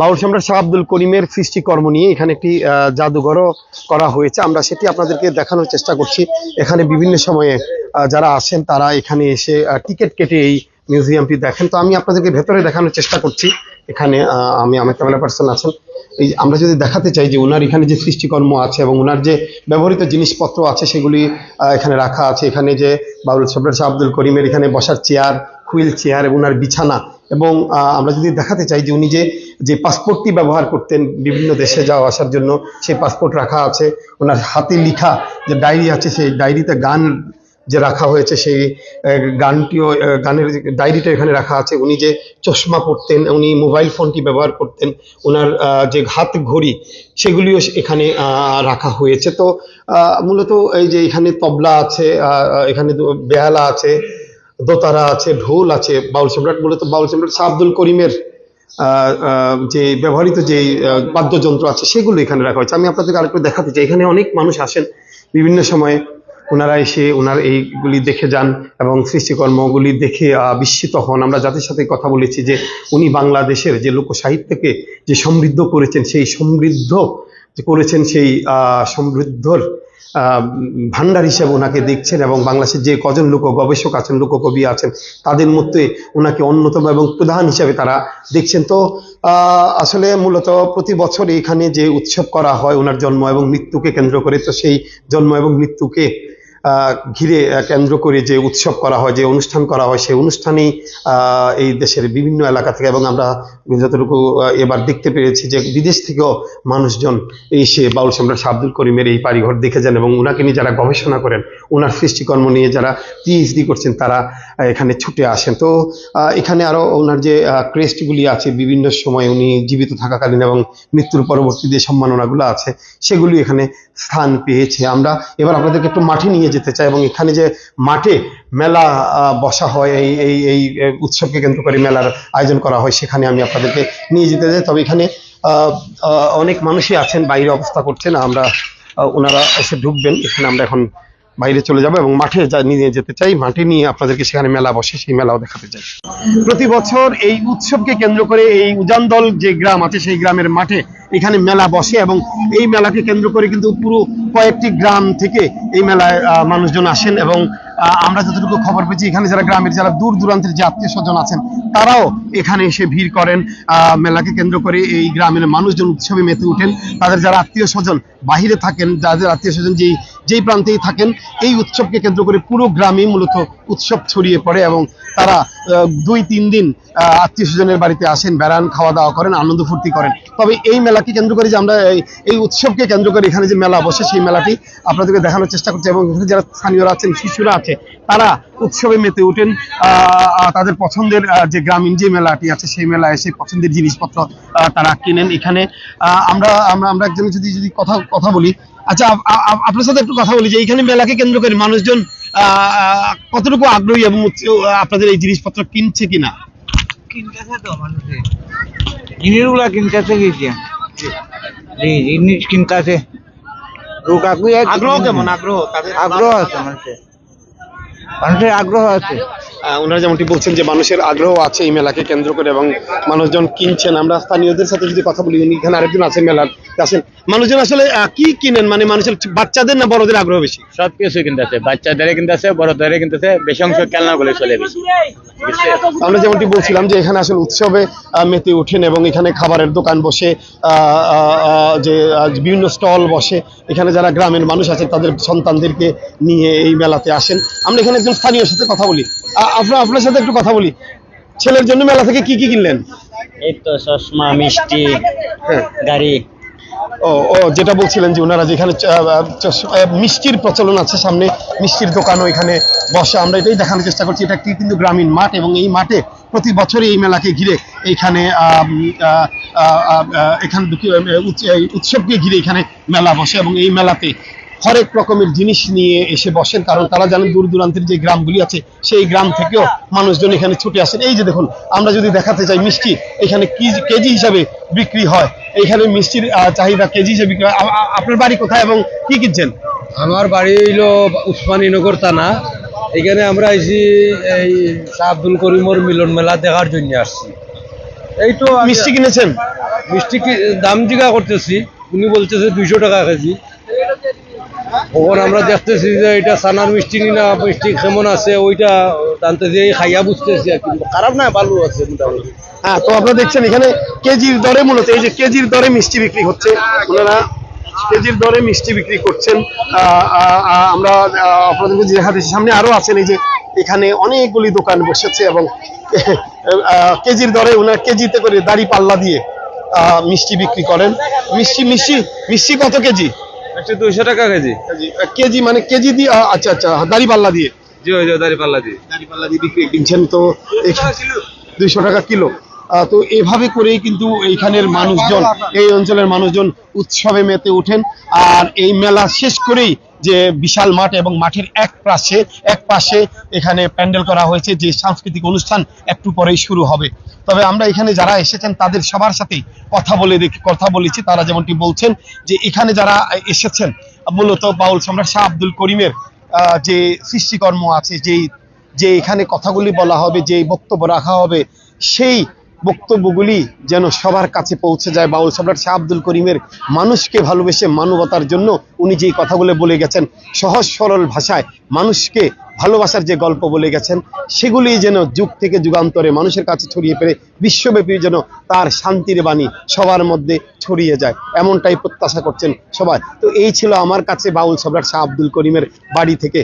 বাউল সম্রাট শাহ আব্দুল করিমের সৃষ্টিকর্ম নিয়ে এখানে একটি জাদুঘরও করা হয়েছে। আমরা সেটি আপনাদেরকে দেখানোর চেষ্টা করছি। এখানে বিভিন্ন সময়ে যারা আসেন তারা এখানে এসে টিকিট কেটে এই মিউজিয়ামটি দেখেন। তো আমি আপনাদেরকে ভেতরে দেখানোর চেষ্টা করছি। এখানে আমি আমার ক্যামেরা পার্সন আছেন। এই আমরা যদি দেখাতে চাই যে ওনার এখানে যে সৃষ্টিকর্ম আছে এবং ওনার যে ব্যবহৃত জিনিসপত্র আছে, সেগুলি এখানে রাখা আছে। এখানে যে সম্রাট শাহ আব্দুল করিমের এখানে বসার চেয়ার হুইল চেয়ার এবং ওনার বিছানা এবং আমরা যদি দেখাতে চাই যে উনি যে যে পাসপোর্টটি ব্যবহার করতেন বিভিন্ন দেশে যাওয়া আসার জন্য, সেই পাসপোর্ট রাখা আছে। ওনার হাতে লিখা যে ডায়েরি আছে, সেই ডায়েরিতে গান যে রাখা হয়েছে, সেই গানটিও গানের ডায়েরিটা এখানে রাখা আছে। উনি যে চশমা পরতেন, উনি মোবাইল ফোনটি ব্যবহার করতেন, ওনার যে হাত ঘড়ি, সেগুলিও এখানে রাখা হয়েছে। তো মূলত এই যে এখানে তবলা আছে এখানে বেহালা আছে। দোতারা আছে, ঢোল আছে, বাউল সম্রাট মূলত বাউল সম্রাট শাহ আব্দুল করিমের যে ব্যবহৃত যে বাদ্যযন্ত্র আছে, সেগুলো এখানে রাখা হয়েছে। আমি আপনাদেরকে আরেকটু দেখাতে চাই। এখানে অনেক মানুষ আসেন। বিভিন্ন সময়ে ওনারা এসে ওনার এইগুলি দেখে যান এবং সৃষ্টিকর্মগুলি দেখে বিস্মিত হন। আমরা যাদের সাথে কথা বলেছি যে উনি বাংলাদেশের যে লোক সাহিত্যকে যে সমৃদ্ধ করেছেন, সেই সমৃদ্ধ করেছেন সেই সমৃদ্ধর ভান্ডার হিসেবে ওনাকে দেখছেন এবং বাংলাদেশের যে কজন লোক গবেষক আছেন, লোককবি আছেন, তাদের মধ্যে ওনাকে অন্যতম এবং প্রধান হিসেবে তারা দেখছেন। তো আসলে মূলত প্রতি বছর এখানে যে উৎসব করা হয় ওনার জন্ম এবং মৃত্যুকে কেন্দ্র করে, তো সেই জন্ম এবং মৃত্যুকে ঘিরে কেন্দ্র করে যে উৎসব করা হয়, যে অনুষ্ঠান করা হয়, সেই অনুষ্ঠানেই এই দেশের বিভিন্ন এলাকা থেকে এবং আমরা যতটুকু এবার দেখতে পেরেছি যে বিদেশ থেকেও মানুষজন এসে বাউল সম্রাট আব্দুল করিমের এই বাড়িঘর দেখে যান এবং ওনাকে নিয়ে যারা গবেষণা করেন ওনার সৃষ্টিকর্ম নিয়ে যারা পিএইচডি করছেন, তারা এখানে ছুটে আসেন। তো এখানে আরও ওনার যে ক্রেস্টগুলি আছে, বিভিন্ন সময় উনি জীবিত থাকাকালীন এবং মৃত্যুর পরবর্তী যে সম্মাননাগুলো আছে, সেগুলি এখানে স্থান পেয়েছে। আমরা এবার আপনাদেরকে একটু মাঠে নিয়ে যেতে চাই এবং এখানে যে মাঠে মেলা বসা হয়, এই এই এই উৎসবকে কেন্দ্র করে মেলার আয়োজন করা হয়, সেখানে আমি আপনাদেরকে নিয়ে যেতে চাই। তবে এখানে অনেক মানুষই আছেন, বাইরে অবস্থা করছেন, আমরা ওনারা এসে ঢুকবেন। এখানে আমরা এখন বাইরে চলে যাব এবং মাঠে নিয়ে যেতে চাই, মাঠে নিয়ে আপনাদেরকে সেখানে মেলা বসে সেই মেলাও দেখাতে চাই। প্রতি বছর এই উৎসবকে কেন্দ্র করে এই উজান দল যে গ্রাম আছে, সেই গ্রামের মাঠে এখানে মেলা বসে এবং এই মেলাকে কেন্দ্র করে কিন্তু পুরো কয়েকটি গ্রাম থেকে এই মেলায় মানুষজন আসেন এবং আমরা যতটুকু খবর পেয়েছি, এখানে যারা গ্রামের, যারা দূর দূরান্তের যে আত্মীয় স্বজন আছেন, তারাও এখানে এসে ভিড় করেন মেলাকে কেন্দ্র করে এই গ্রামের মানুষজন উৎসবে মেতে ওঠেন। তাদের যারা আত্মীয় স্বজন বাহিরে থাকেন, যাদের আত্মীয় স্বজন যেই যেই প্রান্তেই থাকেন, এই উৎসবকে কেন্দ্র করে পুরো গ্রামে মূলত উৎসব ছড়িয়ে পড়ে এবং তারা দুই, তিন দিন আত্মীয় স্বজনের বাড়িতে আসেন, বেড়ান, খাওয়া দাওয়া করেন, আনন্দ ফুর্তি করেন। তবে এই মেলাকে কেন্দ্র করে যে আমরা এই- উৎসবকে কেন্দ্র করে এখানে যে মেলা বসে, সেই মেলাটি আপনাদেরকে দেখানোর চেষ্টা করছি এবং এখানে যারা স্থানীয়রা আছেন, শিশুরা আছে। তারা উৎসবে মেতে ওঠেন। আহ, তাদের পছন্দের যে গ্রামীণ যে মেলাটি আছে সেই মেলায় এসে পছন্দের জিনিসপত্র তারা কেনেন এখানে। আমরা আমরা আমরা একজন যদি যদি কথা কথা বলি। আচ্ছা আপ- আপ- আপনার সাথে একটু কথা বলি যে এখানে মেলাকে কেন্দ্র করে মানুষজন কতটুকু আগ্রহী এবং আপনাদের এই জিনিসপত্র কিনছে কিনা? কিনতেছে তো মানুষে। জিনিসগুলা কিনতেছে গেছে জি জিনিস কিনতেছে। লোক আগ্রহ আগ্রহ কেমন? আগ্রহ আগ্রহ আছে মানুষের। মানুষের আগ্রহ আছে? ওনারা যেমনটি বলছেন যে মানুষের আগ্রহ আছে এই মেলাকে কেন্দ্র করে এবং মানুষজন কিনছেন। আমরা স্থানীয়দের সাথে যদি কথা বলি এখানে আরেকজন আছে মেলার আছেন মানুষজন আসলে কি কিনেন? মানে মানুষের বাচ্চাদের না বড়দের আগ্রহ বেশি? সব কিছু কিনতেছে। বাচ্চাদের কিনতেছে বড়দের কিনতেছে বেশি অংশ খেলনা গুলো চলে বেশি আমরা যেমনটি বলছিলাম যে এখানে আসলে উৎসবে মেতে ওঠেন এবং এখানে খাবারের দোকান বসে যে বিভিন্ন স্টল বসে এখানে যারা গ্রামের মানুষ আছেন তাদের সন্তানদেরকে নিয়ে এই মেলাতে আসেন। আমরা এখানে একজন স্থানীয় সাথে কথা বলি। আপনার আপনার সাথে একটু কথা বলি। ছেলের জন্য মেলা থেকে কি কি কিনলেন? এই তো চশমা মিষ্টি হ্যাঁ। গাড়ি। ও যেটা বলছিলেন যে ওনারা যেখানে মিষ্টির প্রচলন আছে সামনে, মিষ্টির দোকানও এখানে বসে, আমরা এটাই দেখানোর চেষ্টা করছি। এটা একটি কিন্তু গ্রামীণ মাঠ এবং এই মাঠে প্রতি বছরই এই মেলাকে ঘিরে এইখানে এখানে উৎসবকে ঘিরে এখানে মেলা বসে এবং এই মেলাতে হরেক রকমের জিনিস নিয়ে এসে বসেন কারণ তারা জানেন দূর দূরান্তের যে গ্রামগুলি আছে সেই গ্রাম থেকেও মানুষজন এখানে ছুটে আসেন। এই যে দেখুন আমরা যদি দেখাতে চাই মিষ্টি এখানে কি কেজি হিসাবে বিক্রি হয়? এইখানে মিষ্টির চাহিদা কেজি হিসেবে বিক্রি হয়। আপনার বাড়ি কোথায় এবং কি কিনছেন? আমার বাড়ি হইল উসমানীনগর থানা। এখানে আমরা এসি এই শাহ আব্দুল করিমর মিলন মেলা দেখার জন্য আসছি। এই তো মিষ্টি কিনেছেন? মিষ্টি কি দাম জিগা করতেছি। উনি বলতেছে দুইশো টাকা কেজি। ওখানে আমরা দেখতেছি যে এটা সানার মিষ্টি নি, মিষ্টি কেমন আছে, ওইটা জানতেছি এই খাইয়া বুঝতেছি আর কি। খারাপ না, ভালো আছে মোটামুটি। হ্যাঁ তো আপনারা দেখছেন এখানে কেজির দরে মূলত এই যে কেজির দরে মিষ্টি বিক্রি হচ্ছে। ওনারা কেজির দরে মিষ্টি বিক্রি করছেন। আমরা আপনাদেরকে যে দেখাচ্ছি সামনে আরও আছেন, এই যে এখানে অনেকগুলি দোকান বসেছে এবং কেজির দরে ওনারা কেজিতে করে দাড়ি পাল্লা দিয়ে মিষ্টি বিক্রি করেন। মিষ্টি মিষ্টি মিষ্টি কত কেজি? দুইশো টাকা কেজি। কেজি মানে কেজি দিয়ে আচ্ছা আচ্ছা দাড়ি পাল্লা দিয়ে? জি ওই দাঁড়ি পাল্লা দিয়ে। দাড়ি পাল্লা দিয়ে বিক্রি কিনছেন তো দুইশো টাকা কিলো। তো এভাবে করেই কিন্তু এইখানের মানুষজন এই অঞ্চলের মানুষজন উৎসবে মেতে ওঠেন। আর এই মেলা শেষ করেই যে বিশাল মাঠ এবং মাঠের এক পাশে এক পাশে এখানে প্যান্ডেল করা হয়েছে, যে সাংস্কৃতিক অনুষ্ঠান একটু পরেই শুরু হবে। তবে আমরা এখানে যারা এসেছেন, তাদের সবার সাথেই কথা বলে দেখি, কথা বলেছি। তারা যেমনটি বলছেন যে এখানে যারা এসেছেন, মূলত বাউল সম্রাট শাহ আব্দুল করিমের যে সৃষ্টিকর্ম আছে, যেই, যে এখানে কথাগুলি বলা হবে যে বক্তব্য রাখা হবে, সেই বক্তব্যগুলি যেন সবার কাছে পৌঁছে যায়। বাউল সম্রাট শাহ আব্দুল করিমের মানুষকে ভালোবেসে মানবতার জন্য উনি যেই কথাগুলো বলে গেছেন, সহজ সরল ভাষায় মানুষকে ভালোবাসার যে গল্প বলে গেছেন, সেগুলি যেন যুগ থেকে যুগান্তরে মানুষের কাছে ছড়িয়ে পেরে বিশ্বব্যাপী যেন তার শান্তির বাণী সবার মধ্যে ছড়িয়ে যায়। এমনটাই প্রত্যাশা করছেন সবাই। তো এই ছিল আমার কাছে বাউল সম্রাট শাহ আব্দুল করিমের বাড়ি থেকে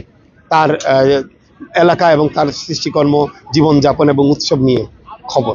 তার এলাকা এবং তার সৃষ্টিকর্ম, জীবনযাপন এবং উৎসব নিয়ে। খবর।